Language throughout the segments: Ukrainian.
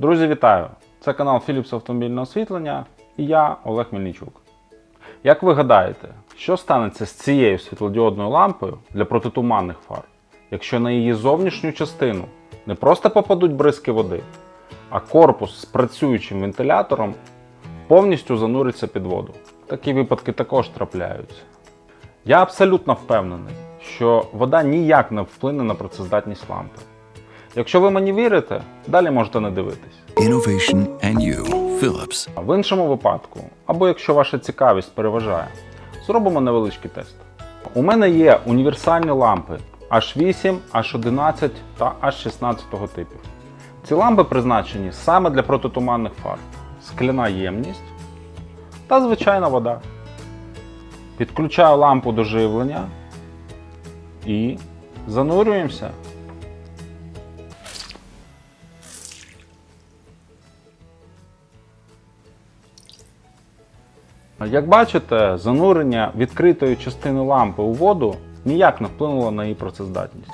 Друзі, вітаю! Це канал Philips Автомобільне освітлення і я Олег Мельничук. Як ви гадаєте, що станеться з цією світлодіодною лампою для протитуманних фар, якщо на її зовнішню частину не просто попадуть бризки води, а корпус з працюючим вентилятором повністю зануриться під воду? Такі випадки також трапляються. Я абсолютно впевнений, що вода ніяк не вплине на працездатність лампи. Якщо ви мені вірите, далі можете не дивитись. Innovation and you, Philips. В іншому випадку, або якщо ваша цікавість переважає, зробимо невеличкий тест. У мене є універсальні лампи H8, H11 та H16 типів. Ці лампи призначені саме для протитуманних фар, скляна ємність та звичайна вода. Підключаю лампу до живлення і занурюємося. Як бачите, занурення відкритої частини лампи у воду ніяк не вплинуло на її працездатність.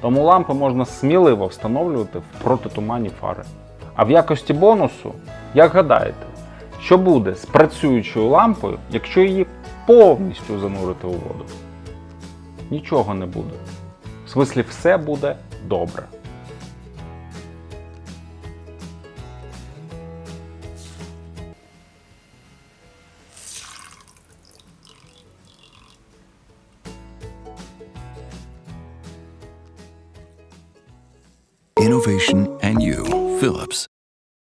Тому лампи можна сміливо встановлювати в протитуманні фари. А в якості бонусу, як гадаєте, що буде з працюючою лампою, якщо її повністю занурити у воду? Нічого не буде. В смислі, все буде добре. Innovation and you, Philips.